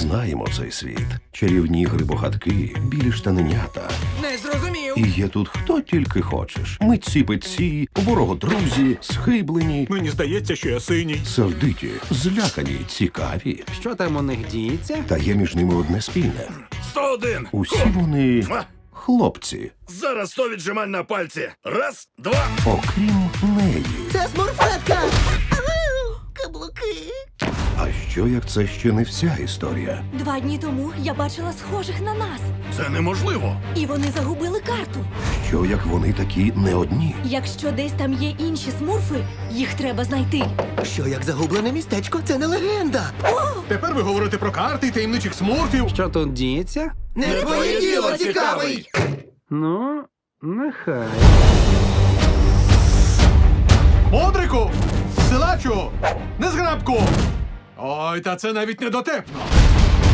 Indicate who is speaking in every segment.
Speaker 1: знаємо цей світ. Чарівні грибогатки, білі штаненята.
Speaker 2: Не зрозумів.
Speaker 1: І є тут хто тільки хочеш. Митці петці, ворогодрузі, схиблені,
Speaker 3: Мені здається, що я синій.
Speaker 1: сердиті, злякані, цікаві.
Speaker 2: Що там у них діється?
Speaker 1: Та є між ними одне спільне.
Speaker 4: 101.
Speaker 1: Усі вони хлопці,
Speaker 4: Зараз 100 віджимань на пальці. Раз, два.
Speaker 1: окрім неї.
Speaker 5: Це смурфетка!
Speaker 1: Що як це ще не вся історія?
Speaker 6: Два дні тому я бачила схожих на нас,
Speaker 4: Це неможливо.
Speaker 6: і вони загубили карту.
Speaker 1: Що як вони такі не одні?
Speaker 6: Якщо десь там є інші смурфи, їх треба знайти.
Speaker 5: Що як загублене містечко? Це не легенда!
Speaker 3: Тепер ви говорите про карти і таємничих смурфів.
Speaker 2: Що тут діється?
Speaker 5: Не твоє діло, цікавий!
Speaker 2: Ну, нехай.
Speaker 3: Бодрику! Силачу! Незграбку! Ой, та це навіть не дотепно.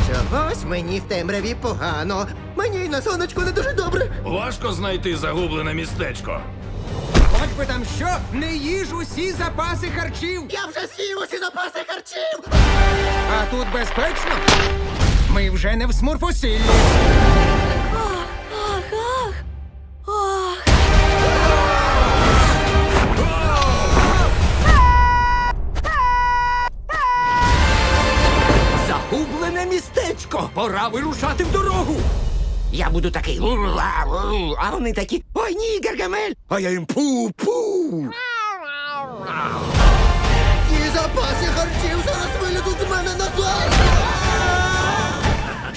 Speaker 5: Чогось мені в темряві погано. Мені й на сонечку не дуже добре.
Speaker 4: Важко знайти загублене містечко.
Speaker 2: Хоч би там що, не їж усі запаси харчів.
Speaker 5: Я вже з'їв усі запаси харчів!
Speaker 2: А тут безпечно. Ми вже не в смурфосіллі. Загублене містечко. Пора вирушати в дорогу.
Speaker 7: Я буду такий. «Лу-ла-лу», А вони такі. Ой ні, Гаргамель! А я їм пу-пу.
Speaker 5: Ті запаси харчів зараз вилізуть з мене назад!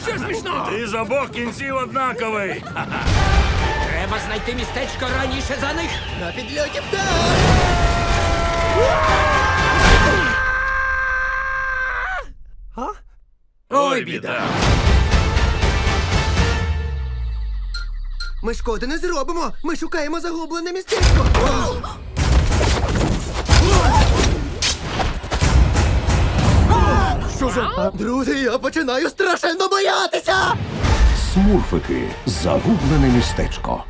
Speaker 2: Що смішно?
Speaker 4: Ти з обох кінців однаковий.
Speaker 7: Треба знайти містечко раніше за них.
Speaker 5: На підльоті птах!
Speaker 4: Біда.
Speaker 5: Ми шкоди не зробимо! Ми шукаємо загублене містечко!
Speaker 3: Що за.
Speaker 5: Друзі, я починаю страшенно боятися!
Speaker 1: Смурфики. Загублене містечко.